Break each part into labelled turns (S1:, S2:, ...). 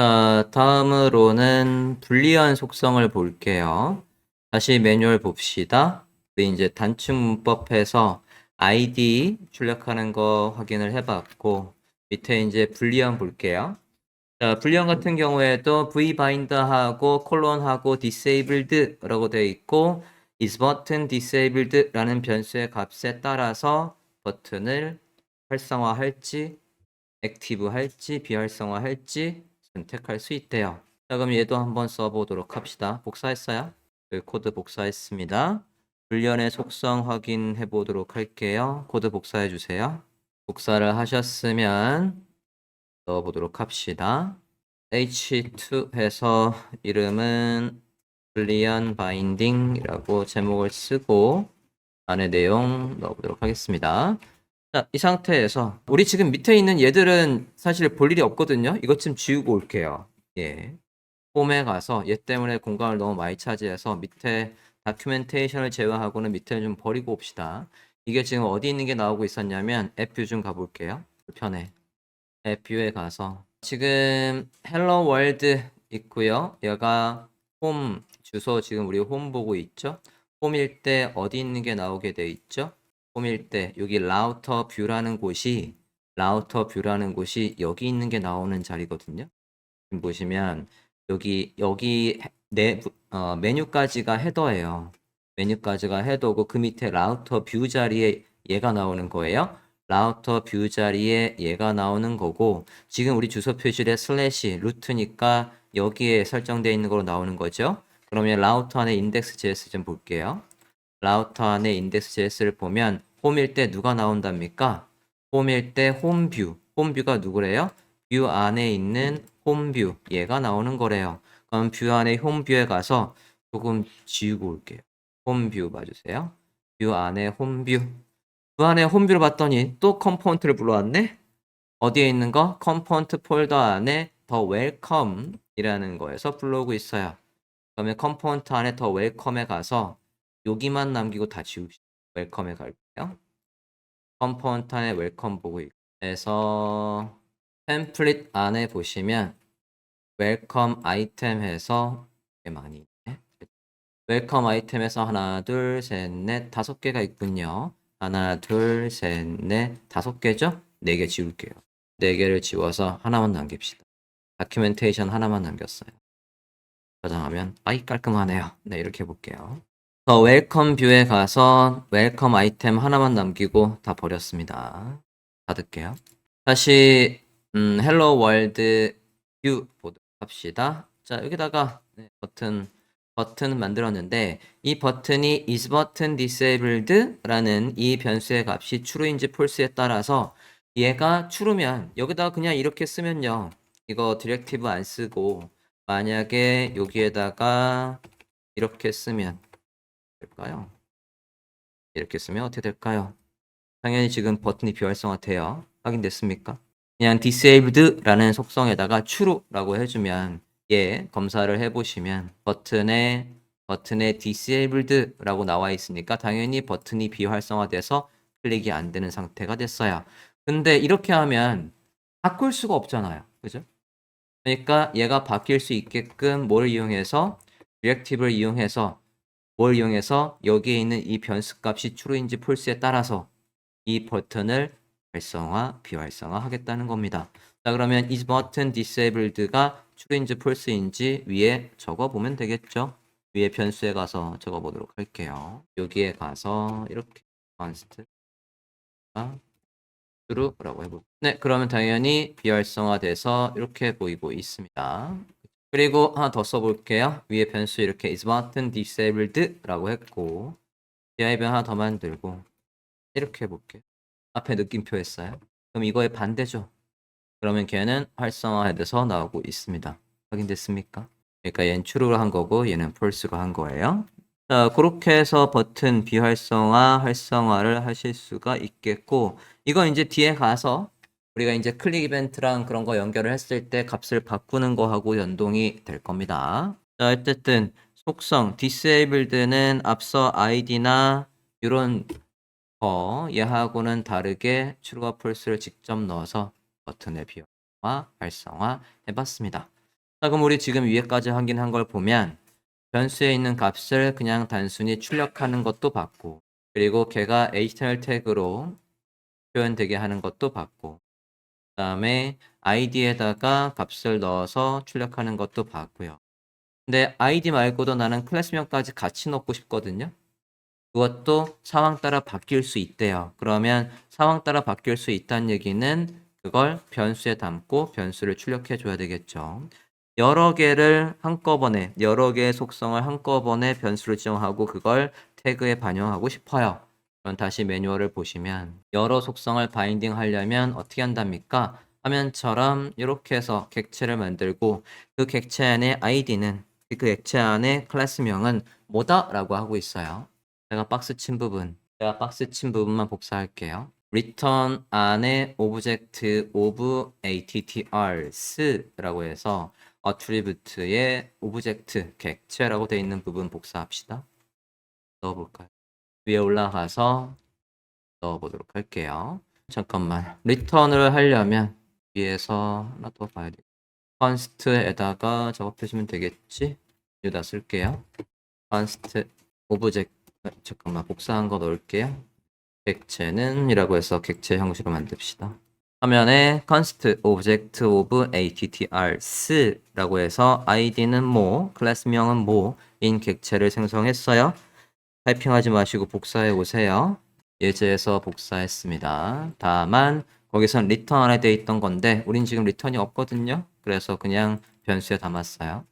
S1: 자, 다음으로는 불리한 속성을 볼게요. 다시 매뉴얼 봅시다. 이제 단축 문법에서 id 출력하는 거 확인을 해봤고 밑에 이제 불리한 볼게요. 자, 불리한 같은 경우에도 vbind하고 콜론하고 disabled라고 되어 있고 is button disabled라는 변수의 값에 따라서 버튼을 활성화할지 액티브 할지 비활성화할지 선택할 수 있대요. 자, 그럼 얘도 한번 써보도록 합시다. 복사했어요? 그 코드 복사했습니다. 불련의 속성 확인해 보도록 할게요. 코드 복사해 주세요. 복사를 하셨으면 넣어보도록 합시다. h2 해서 이름은 불리언 바인딩이라고 제목을 쓰고 안에 내용 넣어보도록 하겠습니다. 자, 이 상태에서 우리 지금 밑에 있는 얘들은 사실 볼 일이 없거든요. 이것 좀 지우고 올게요. 예. 홈에 가서 얘 때문에 공간을 너무 많이 차지해서 밑에 다큐멘테이션을 제외하고는 밑에 좀 버리고 옵시다. 이게 지금 어디 있는 게 나오고 있었냐면 앱뷰 좀 가볼게요. 불편해. 앱뷰에 가서 지금 헬로 월드 있고요. 얘가 홈 주소 지금 우리 홈 보고 있죠? 홈일 때 어디 있는 게 나오게 돼 있죠? 홈일 때 여기 라우터 뷰라는 곳이 라우터 뷰라는 곳이 여기 있는 게 나오는 자리거든요. 지금 보시면 여기 여기 내 어, 메뉴까지가 헤더예요. 메뉴까지가 헤더고 그 밑에 라우터 뷰 자리에 얘가 나오는 거예요. 라우터 뷰 자리에 얘가 나오는 거고 지금 우리 주소 표시에 슬래시 루트니까 여기에 설정되어 있는 걸로 나오는 거죠. 그러면 라우터 안에 인덱스 JS 좀 볼게요. 라우터 안에 인덱스 JS를 보면 홈일 때 누가 나온답니까? 홈일 때 홈뷰. 홈뷰가 누구래요? 뷰 안에 있는 홈뷰. 얘가 나오는 거래요. 그럼 뷰 안에 홈뷰에 가서 조금 지우고 올게요. 홈뷰 봐주세요. 뷰 안에 홈뷰. 뷰 안에 홈뷰를 봤더니 또 컴포넌트를 불러왔네? 어디에 있는 거? 컴포넌트 폴더 안에 더 웰컴이라는 거에서 불러오고 있어요. 그러면 컴포넌트 안에 더 웰컴에 가서 여기만 남기고 다 지웁시다. 웰컴에 갈게요. 컴포넌트 안에 웰컴 보고 그래서 템플릿 안에 보시면 웰컴 아이템 해서 꽤 많이. 웰컴 아이템에서 하나, 둘, 셋, 넷, 다섯 개가 있군요. 하나, 둘, 셋, 넷, 다섯 개죠? 네 개 지울게요. 네 개를 지워서 하나만 남깁시다. 다큐멘테이션 하나만 남겼어요. 저장하면 아이 깔끔하네요. 네, 이렇게 해볼게요. 더 웰컴 뷰에 가서 웰컴 아이템 하나만 남기고 다 버렸습니다. 닫을게요. 다시 음, 헬로 월드 뷰 보도록 합시다. 자, 여기다가 네, 버튼 버튼 만들었는데 이 버튼이 is button disabled라는 이 변수의 값이 true인지 false에 따라서 얘가 true면 여기다가 그냥 이렇게 쓰면요. 이거 디렉티브 안 쓰고 만약에 여기에다가 이렇게 쓰면 될까요? 이렇게 쓰면 어떻게 될까요? 당연히 지금 버튼이 비활성화돼요. 확인됐습니까? 그냥 disabled라는 속성에다가 true라고 해주면 예 검사를 해보시면 버튼에 버튼에 disabled라고 나와 있으니까 당연히 버튼이 비활성화돼서 클릭이 안 되는 상태가 됐어요. 근데 이렇게 하면 바꿀 수가 없잖아요. 그죠? 그러니까 얘가 바뀔 수 있게끔 뭘 이용해서 디렉티브를 이용해서 뭘 이용해서 여기에 있는 이 변수 값이 true인지 false에 따라서 이 버튼을 활성화, 비활성화 하겠다는 겁니다. 자, 그러면 is button disabled가 true인지 false인지 위에 적어 보면 되겠죠? 위에 변수에 가서 적어 보도록 할게요. 여기에 가서 이렇게 const true라고 해볼게요. 네, 그러면 당연히 비활성화돼서 이렇게 보이고 있습니다. 그리고 하나 더 써볼게요. 위에 변수 이렇게 is button disabled라고 했고 div 하나 더 만들고 이렇게 해볼게요. 앞에 느낌표 했어요. 그럼 이거의 반대죠. 그러면 걔는 활성화돼서 나오고 있습니다. 확인됐습니까? 그러니까 얘는 true로 한 거고 얘는 false로 한 거예요. 자, 그렇게 해서 버튼 비활성화, 활성화를 하실 수가 있겠고 이건 이제 뒤에 가서 우리가 이제 클릭 이벤트랑 그런 거 연결을 했을 때 값을 바꾸는 거하고 연동이 될 겁니다. 자, 어쨌든 속성 disabled는 앞서 id나 이런 거 얘하고는 다르게 true와 false를 직접 넣어서 버튼의 비활성화, 활성화 해봤습니다. 자, 그럼 우리 지금 위에까지 확인한 걸 보면 변수에 있는 값을 그냥 단순히 출력하는 것도 봤고 그리고 걔가 HTML 태그로 표현되게 하는 것도 그 다음에 id에다가 값을 넣어서 출력하는 것도 봤고요. 근데 id 말고도 나는 클래스명까지 같이 넣고 싶거든요. 그것도 상황 따라 바뀔 수 있대요. 그러면 상황 따라 바뀔 수 있다는 얘기는 그걸 변수에 담고 변수를 출력해 줘야 되겠죠. 여러 개를 한꺼번에 여러 개의 속성을 한꺼번에 변수를 지정하고 그걸 태그에 반영하고 싶어요. 그럼 다시 매뉴얼을 보시면 여러 속성을 바인딩 하려면 어떻게 한답니까? 화면처럼 이렇게 해서 객체를 만들고 그 객체 안에 id는 그 객체 안에 클래스명은 뭐다라고 하고 있어요. 제가 박스 친 부분, 제가 박스 친 부분만 복사할게요. return 안에 object of attr스라고 해서 attribute의 object 객체라고 되어 있는 부분 복사합시다. 넣어볼까요? 위에 올라가서 넣어보도록 할게요. 잠깐만. return을 하려면 위에서 하나 더 봐야 돼. const에다가 작업하시면 되겠지? 여기다 쓸게요. object 아, 잠깐만 복사한 거 넣을게요. 객체는 이라고 해서 객체 형식을 만듭시다. 화면에 const object of attr스라고 해서 id는 뭐, 클래스명은 뭐 인 객체를 생성했어요. 타이핑하지 마시고 복사해 오세요. 예제에서 복사했습니다. 다만 거기선 return 안에 돼 있던 건데 우린 지금 return이 없거든요. 그래서 그냥 변수에 담았어요.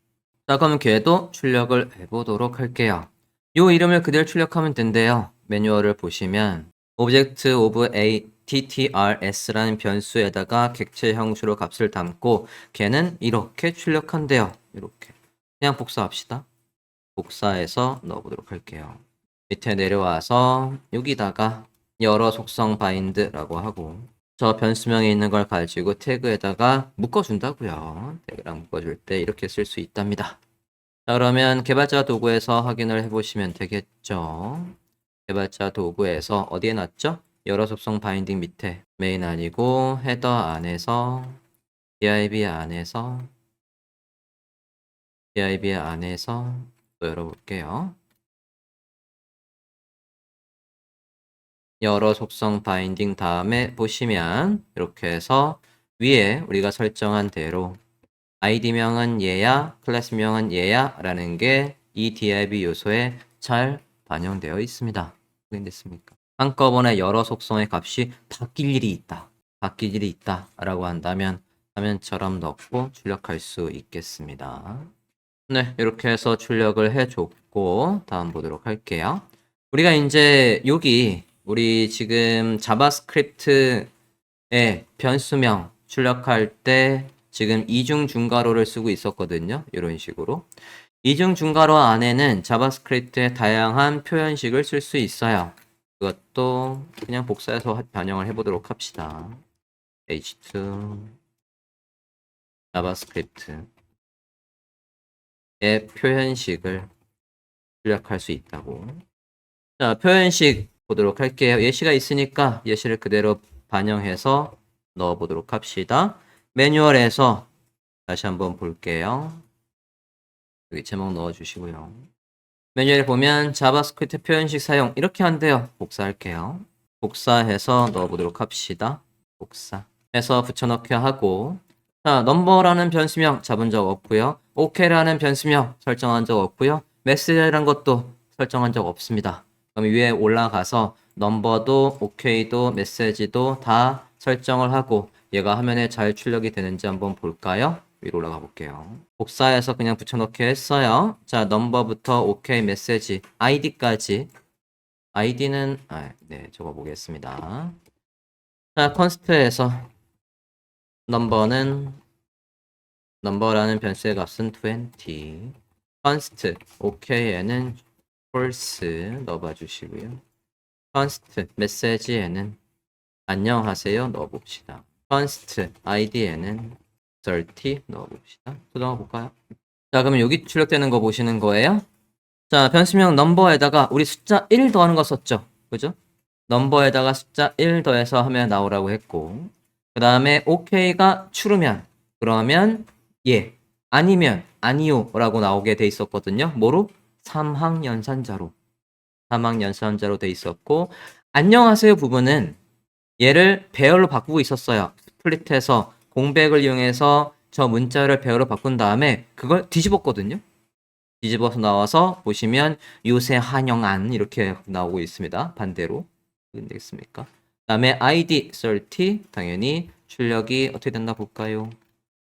S1: 자 그럼 걔도 출력을 해보도록 할게요. 요 이름을 그대로 출력하면 된대요. 매뉴얼을 보시면 object of attrs라는 변수에다가 객체 형식으로 값을 담고 걔는 이렇게 출력한대요. 이렇게 그냥 복사합시다. 복사해서 넣어보도록 할게요. 밑에 내려와서 여기다가 여러 속성 바인드라고 하고 저 변수명에 있는 걸 가지고 태그에다가 묶어준다고요. 태그랑 묶어줄 때 이렇게 쓸 수 있답니다. 자, 그러면 개발자 도구에서 확인을 해보시면 되겠죠. 개발자 도구에서 어디에 놨죠? 여러 속성 바인딩 밑에 메인 아니고 헤더 안에서 div 안에서 div 안에서 또 열어볼게요. 여러 속성 바인딩 다음에 보시면 이렇게 해서 위에 우리가 설정한 대로 id명은 얘야, 클래스명은 얘야 라는 게 이 div 요소에 잘 반영되어 있습니다. 확인됐습니까? 한꺼번에 여러 속성의 값이 바뀔 일이 있다. 바뀔 일이 있다 라고 한다면 화면처럼 넣고 출력할 수 있겠습니다. 네, 이렇게 해서 출력을 해줬고 다음 보도록 할게요. 우리가 이제 여기 우리 지금 자바스크립트의 변수명 출력할 때 지금 이중 중괄호를 쓰고 있었거든요. 이런 식으로. 이중 중괄호 안에는 자바스크립트의 다양한 표현식을 쓸 수 있어요. 그것도 그냥 복사해서 반영을 해보도록 합시다. h2 자바스크립트의 표현식을 출력할 수 있다고. 자, 표현식 보도록 할게요. 예시가 있으니까 예시를 그대로 반영해서 넣어보도록 합시다. 매뉴얼에서 다시 한번 볼게요. 여기 제목 넣어주시고요. 매뉴얼에 보면 자바스크립트 표현식 사용 이렇게 한대요. 복사할게요. 복사해서 넣어보도록 합시다. 복사 해서 붙여넣기 하고 자 넘버라는 변수명 잡은 적 없고요. OK라는 변수명 설정한 적 없고요. 메시지라는 것도 설정한 적 없습니다. 그럼 위에 올라가서 넘버도 OK도 메시지도 다 설정을 하고 얘가 화면에 잘 출력이 되는지 한번 볼까요? 위로 올라가 볼게요. 복사해서 그냥 붙여넣기 했어요. 자, 넘버부터 OK 메시지 ID까지 ID는 아, 네, 적어 보겠습니다. 자, 컨스트에서 넘버는 넘버라는 변수의 값은 20 컨스트 OK에는 false 넣어봐 주시고요. 컨스트 메시지에는 안녕하세요 넣어봅시다. 컨스트 id에는 30 넣어봅시다. 또 넣어볼까요? 자 그러면 여기 출력되는 거 보시는 거예요. 자 변수명 넘버에다가 우리 숫자 1 더하는 거 썼죠. 그죠? 넘버에다가 숫자 1 더해서 하면 나오라고 했고 그 다음에 OK가 추르면 그러면 예 아니면 아니요 라고 나오게 돼 있었거든요. 뭐로? 삼학연산자로. 삼학연산자로 돼 있었고 안녕하세요 부분은 얘를 배열로 바꾸고 있었어요. 스플릿해서 공백을 이용해서 저 문자를 배열로 바꾼 다음에 그걸 뒤집었거든요. 뒤집어서 나와서 보시면 요새 한영안 이렇게 나오고 있습니다. 반대로 되겠습니까? 그다음에 ID 30 당연히 출력이 어떻게 됐나 볼까요?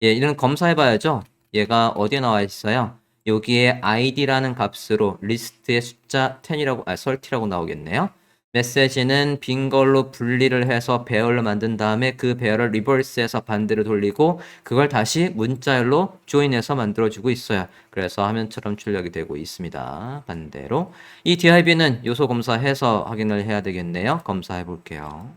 S1: 예, 이런 검사해 봐야죠. 얘가 어디에 나와 있어요? 여기에 id라는 값으로 리스트의 숫자 10이라고 아 30라고 나오겠네요. 메시지는 빈 걸로 분리를 해서 배열로 만든 다음에 그 배열을 리버스해서 반대로 돌리고 그걸 다시 문자열로 조인해서 만들어주고 있어요. 그래서 화면처럼 출력이 되고 있습니다. 반대로 이 DIB는 요소 검사해서 확인을 해야 되겠네요. 검사해 볼게요.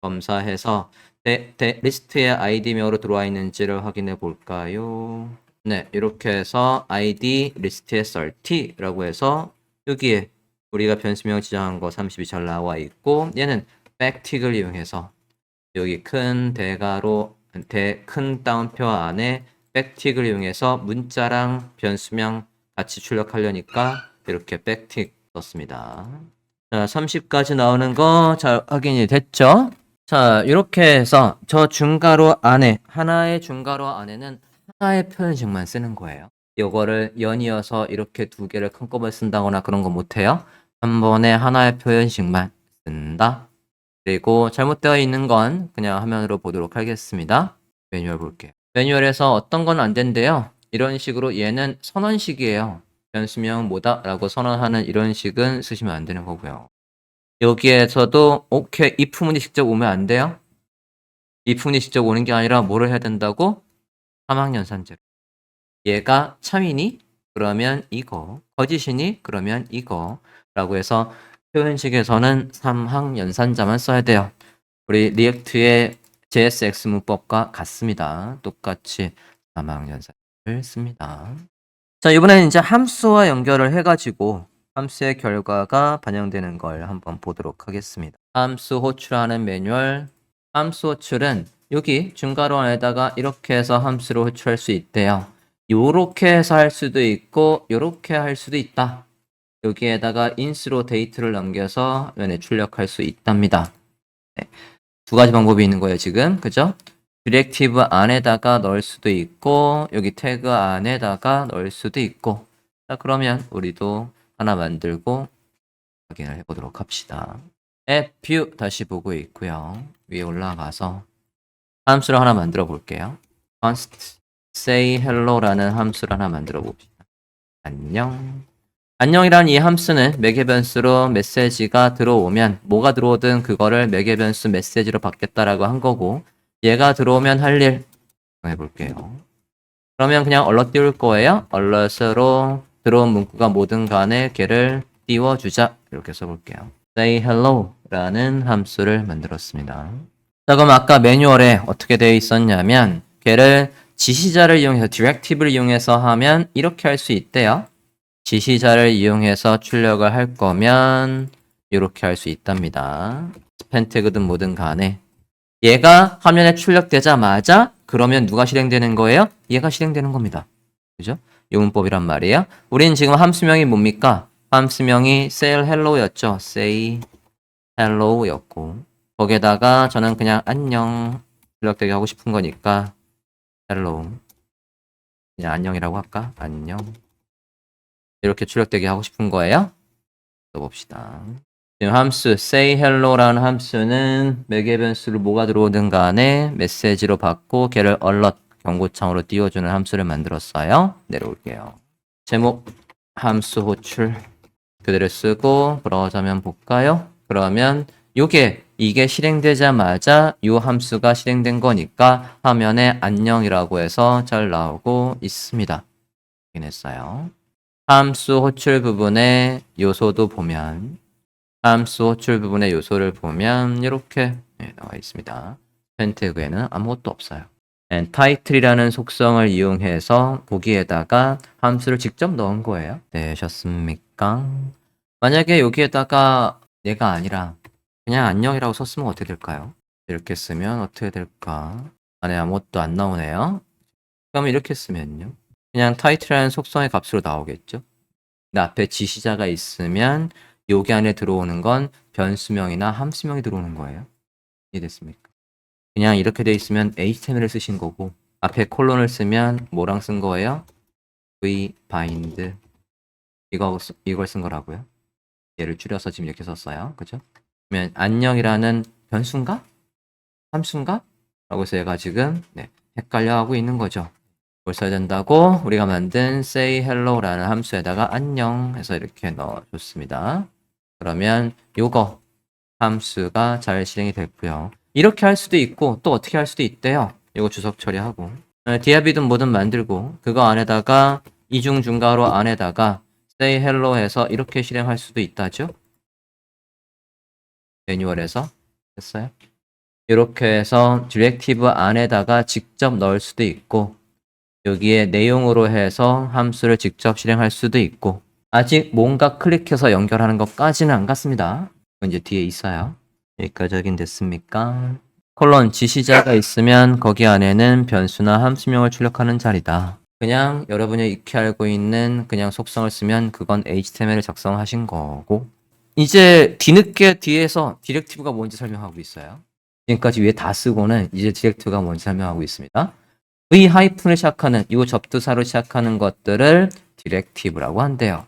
S1: 검사해서 대, 대, 리스트에 아이디명으로 들어와 있는지를 확인해 볼까요? 네, 이렇게 해서 id 리스트에 30라고 해서 여기에 우리가 변수명 지정한 거 30이 잘 나와 있고 얘는 백틱을 이용해서 여기 큰 대가로 대, 큰 따옴표 안에 백틱을 이용해서 문자랑 변수명 같이 출력하려니까 이렇게 백틱 썼습니다. 자, 30까지 나오는 거 잘 확인이 됐죠? 자, 이렇게 해서 저 중괄호 안에 하나의 중괄호 안에는 하나의 표현식만 쓰는 거예요. 요거를 연이어서 이렇게 두 개를 한꺼번에 쓴다거나 그런 거 못해요. 한 번에 하나의 표현식만 쓴다. 그리고 잘못되어 있는 건 그냥 화면으로 보도록 하겠습니다. 매뉴얼 볼게요. 매뉴얼에서 어떤 건 안 된대요. 이런 식으로 얘는 선언식이에요. 변수명 뭐다 라고 선언하는 이런 식은 쓰시면 안 되는 거고요. 여기에서도 오케이 if문이 직접 오면 안 돼요. if문이 직접 오는 게 아니라 뭐를 해야 된다고? 3학년산제로. 얘가 참이니? 그러면 이거. 거짓이니? 그러면 이거. 라고 해서 표현식에서는 3항 연산자만 써야 돼요. 우리 리액트의 JSX 문법과 같습니다. 똑같이 3항 연산을 씁니다. 자, 이번에는 이제 함수와 연결을 해가지고 함수의 결과가 반영되는 걸 한번 보도록 하겠습니다. 함수 호출하는 매뉴얼. 함수 호출은 여기 중괄호 안에다가 이렇게 해서 함수를 호출할 수 있대요. 요렇게 해서 할 수도 있고 요렇게 할 수도 있다. 여기에다가 인수로 데이트를 넘겨서 면에 출력할 수 있답니다. 네. 두 가지 방법이 있는 거예요, 지금. 그죠? 디렉티브 안에다가 넣을 수도 있고 여기 태그 안에다가 넣을 수도 있고 자 그러면 우리도 하나 만들고 확인을 해보도록 합시다. 앱 뷰 다시 보고 있고요. 위에 올라가서 함수를 하나 만들어 볼게요. const say hello라는 함수를 하나 만들어 봅시다. 안녕. 안녕이라는 이 함수는 매개 변수로 메시지가 들어오면 뭐가 들어오든 그거를 매개 변수 메시지로 받겠다라고 한 거고 얘가 들어오면 할 일 해볼게요. 그러면 그냥 얼럿 띄울 거예요. 얼럿으로 들어온 문구가 뭐든 간에 걔를 띄워주자 이렇게 써볼게요. say hello라는 함수를 만들었습니다. 자 그럼 아까 매뉴얼에 어떻게 되어 있었냐면 걔를 지시자를 이용해서 디렉티브를 이용해서 하면 이렇게 할 수 있대요. 지시자를 이용해서 출력을 할 거면 이렇게 할 수 있답니다. 스펜 태그든 뭐든 간에 얘가 화면에 출력되자마자 그러면 누가 실행되는 거예요? 얘가 실행되는 겁니다. 그죠? 이 문법이란 말이에요. 우리는 지금 함수명이 뭡니까? 함수명이 say hello였죠. say hello였고 거기에다가 저는 그냥 안녕 출력되게 하고 싶은 거니까 hello 그냥 안녕이라고 할까? 안녕 이렇게 출력되게 하고 싶은 거예요. 써봅시다. 지금 함수 say hello라는 함수는 매개 변수를 뭐가 들어오든 간에 메시지로 받고 걔를 alert 경고창으로 띄워주는 함수를 만들었어요. 내려올게요. 제목 함수 호출 그대로 쓰고 브라우저면 볼까요? 그러면 요게 이게 실행되자마자 요 함수가 실행된 거니까 화면에 안녕이라고 해서 잘 나오고 있습니다. 확인했어요. 함수 호출 부분의 요소도 보면 함수 호출 부분의 요소를 보면 이렇게 네, 나와 있습니다. 펜태그에는 아무것도 없어요. title이라는 속성을 이용해서 보기에다가 함수를 직접 넣은 거예요. 되셨습니까? 만약에 여기에다가 얘가 아니라 그냥 안녕이라고 썼으면 어떻게 될까요? 이렇게 쓰면 어떻게 될까? 안에 아무것도 안 나오네요. 그러면 이렇게 쓰면요. 그냥 타이틀이라는 속성의 값으로 나오겠죠. 근데 앞에 지시자가 있으면 여기 안에 들어오는 건 변수명이나 함수명이 들어오는 거예요. 이해됐습니까? 그냥 이렇게 돼 있으면 HTML을 쓰신 거고 앞에 콜론을 쓰면 뭐랑 쓴 거예요? v bind 이거 쓰- 이걸 쓴 거라고요. 얘를 줄여서 지금 이렇게 썼어요. 그죠? 그러면 안녕이라는 변수인가? 함수인가? 라고 해서 얘가 지금 네, 헷갈려 하고 있는 거죠. 뭘 써야 된다고 우리가 만든 say hello라는 함수에다가 안녕 해서 이렇게 넣어줬습니다. 그러면 요거 함수가 잘 실행이 됐고요. 이렇게 할 수도 있고 또 어떻게 할 수도 있대요. 이거 주석 처리하고 어, 디아비든 뭐든 만들고 그거 안에다가 이중 중괄호 안에다가 say hello 해서 이렇게 실행할 수도 있다죠. 매뉴얼에서 됐어요. 이렇게 해서 디렉티브 안에다가 직접 넣을 수도 있고 여기에 내용으로 해서 함수를 직접 실행할 수도 있고 아직 뭔가 클릭해서 연결하는 것까지는 안 갔습니다. 이제 뒤에 있어요. 여기까지 확인 됐습니까? 콜론 지시자가 있으면 거기 안에는 변수나 함수명을 출력하는 자리다. 그냥 여러분이 익히 알고 있는 그냥 속성을 쓰면 그건 HTML을 작성하신 거고 이제 뒤늦게 뒤에서 디렉티브가 뭔지 설명하고 있어요. 지금까지 위에 다 쓰고는 이제 디렉티브가 뭔지 설명하고 있습니다. V 하이픈을 시작하는 이 접두사로 시작하는 것들을 디렉티브라고 한대요.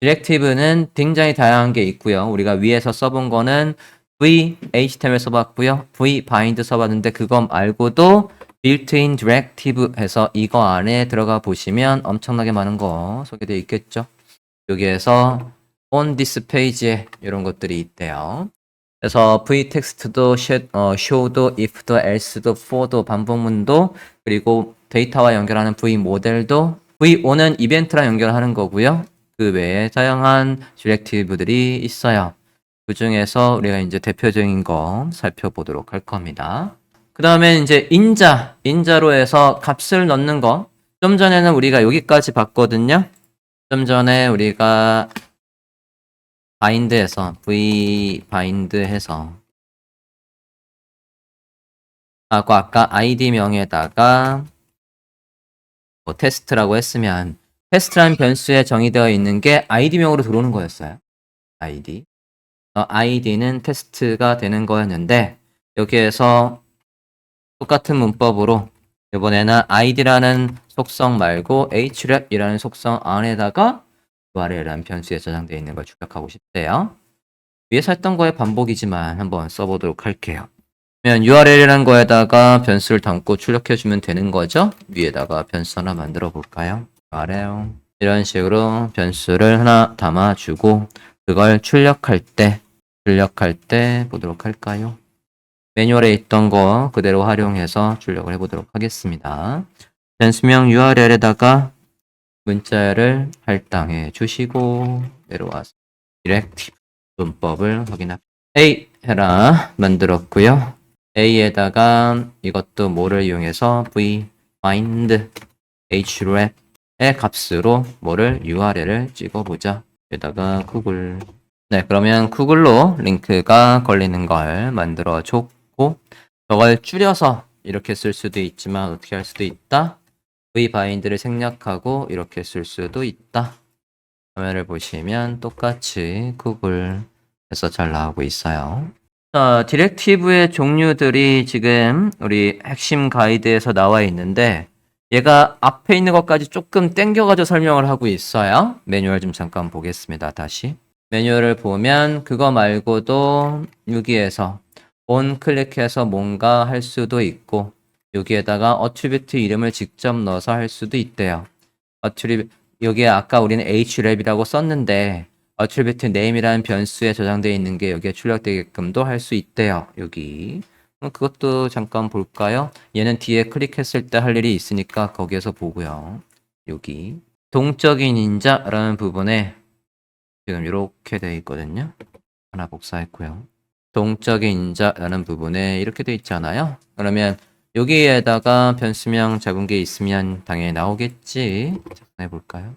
S1: 디렉티브는 굉장히 다양한 게 있고요. 우리가 위에서 써본 거는 V HTML 써봤고요. V bind 써봤는데 그거 말고도 built-in directive 해서 이거 안에 들어가 보시면 엄청나게 많은 거 소개되어 있겠죠. 여기에서 on this page에 이런 것들이 있대요. 그래서 v 텍스트도 어, show도 if도 else도 for도 반복문도 그리고 데이터와 연결하는 v 모델도 v5는 이벤트랑 연결하는 거고요. 그 외에 다양한 디렉티브들이 있어요. 그 중에서 우리가 이제 대표적인 거 살펴보도록 할 겁니다. 그 다음에 이제 인자, 인자로 해서 값을 넣는 거. 좀 전에는 우리가 여기까지 봤거든요. 좀 전에 우리가 바인드해서 v 바인드해서 하고 아까 id 명에다가 뭐 테스트라고 했으면 테스트라는 변수에 정의되어 있는 게 id 명으로 들어오는 거였어요. id. 어, id는 테스트가 되는 거였는데 여기에서 똑같은 문법으로 이번에는 id라는 속성 말고 href이라는 속성 안에다가 URL이라는 변수에 저장되어 있는 걸 출력하고 싶대요. 위에서 했던 거의 반복이지만 한번 써보도록 할게요. 그러면 URL이라는 거에다가 변수를 담고 출력해주면 되는 거죠? 위에다가 변수 하나 만들어 볼까요? URL 이런 식으로 변수를 하나 담아주고 그걸 출력할 때 출력할 때 보도록 할까요? 매뉴얼에 있던 거 그대로 활용해서 출력을 해보도록 하겠습니다. 변수명 URL에다가 문자를 할당해 주시고 내려와서 디렉티브 문법을 확인합니다. A 해라 만들었고요. A에다가 이것도 뭐를 이용해서 v find href의 값으로 뭐를 URL을 찍어보자. 여기다가 구글 네 그러면 구글로 링크가 걸리는 걸 만들어 줬고 저걸 줄여서 이렇게 쓸 수도 있지만 어떻게 할 수도 있다. V 바인드를 생략하고 이렇게 쓸 수도 있다. 화면을 보시면 똑같이 구글 해서 잘 나오고 있어요. 자, 디렉티브의 종류들이 지금 우리 핵심 가이드에서 나와 있는데 얘가 앞에 있는 것까지 조금 땡겨가지고 설명을 하고 있어요. 매뉴얼 좀 잠깐 보겠습니다. 다시. 매뉴얼을 보면 그거 말고도 여기에서 온 클릭해서 뭔가 할 수도 있고 여기에다가 어트리뷰트 이름을 직접 넣어서 할 수도 있대요. 어트리뷰 여기에 아까 우리는 href이라고 썼는데 attribute name이라는 변수에 저장되어 있는 게 여기에 출력되게끔도 할 수 있대요. 여기. 그것도 잠깐 볼까요? 얘는 뒤에 클릭했을 때 할 일이 있으니까 거기에서 보고요. 여기. 동적인 인자라는 부분에 지금 이렇게 되어 있거든요. 하나 복사했고요. 동적인 인자라는 부분에 이렇게 되어 있잖아요. 그러면 여기에다가 변수명 잡은 게 있으면 당연히 나오겠지. 작성해 볼까요?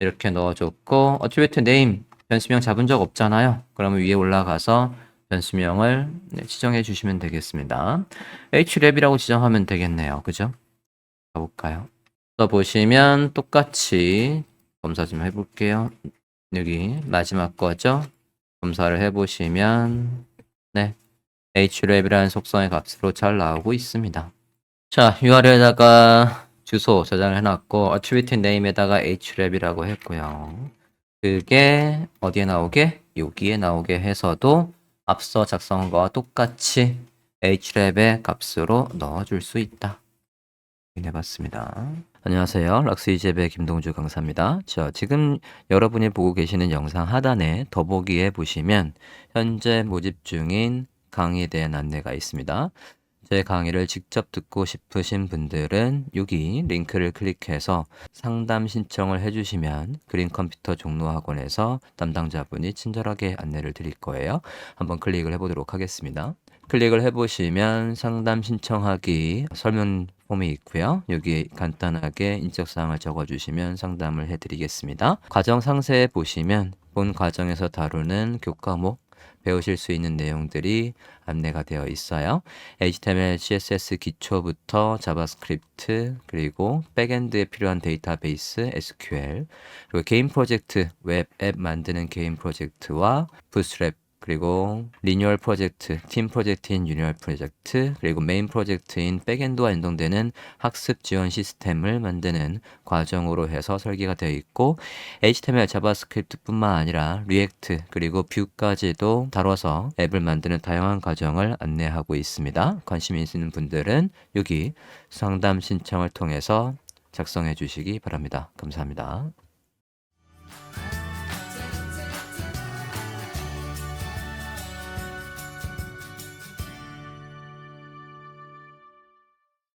S1: 이렇게 넣어줬고 attribute name 변수명 잡은 적 없잖아요. 그러면 위에 올라가서 변수명을 네, 지정해 주시면 되겠습니다. href이라고 지정하면 되겠네요. 그죠? 가볼까요? 써보시면 똑같이 검사 좀 해볼게요. 여기 마지막 거죠? 검사를 해보시면 네 href이라는 속성의 값으로 잘 나오고 있습니다. 자 URL에다가 주소 저장을 해놨고 attribute name에다가 href이라고 했고요. 그게 어디에 나오게? 여기에 나오게 해서도 앞서 작성한 거와 똑같이 href의 값으로 넣어줄 수 있다. 해봤습니다. 안녕하세요. 락스 이재배 김동주 강사입니다. 자, 지금 여러분이 보고 계시는 영상 하단에 더보기에 보시면 현재 모집 중인 강의에 대한 안내가 있습니다. 제 강의를 직접 듣고 싶으신 분들은 여기 링크를 클릭해서 상담 신청을 해주시면 그린 컴퓨터 종로학원에서 담당자분이 친절하게 안내를 드릴 거예요. 한번 클릭을 해보도록 하겠습니다. 클릭을 해보시면 상담 신청하기 설문 폼이 있고요. 여기 간단하게 인적사항을 적어주시면 상담을 해드리겠습니다. 과정 상세에 보시면 본 과정에서 다루는 교과목 배우실 수 있는 내용들이 안내가 되어 있어요. HTML, CSS 기초부터 자바스크립트, 그리고 백엔드에 필요한 데이터베이스, SQL, 그리고 개인 프로젝트, 웹 앱 만드는 개인 프로젝트와 부스트랩 그리고 리뉴얼 프로젝트, 팀 프로젝트인 리뉴얼 프로젝트, 그리고 메인 프로젝트인 백엔드와 연동되는 학습 지원 시스템을 만드는 과정으로 해서 설계가 되어 있고 HTML, 자바스크립트뿐만 아니라 리액트 그리고 뷰까지도 다뤄서 앱을 만드는 다양한 과정을 안내하고 있습니다. 관심 있는 분들은 여기 상담 신청을 통해서 작성해 주시기 바랍니다. 감사합니다.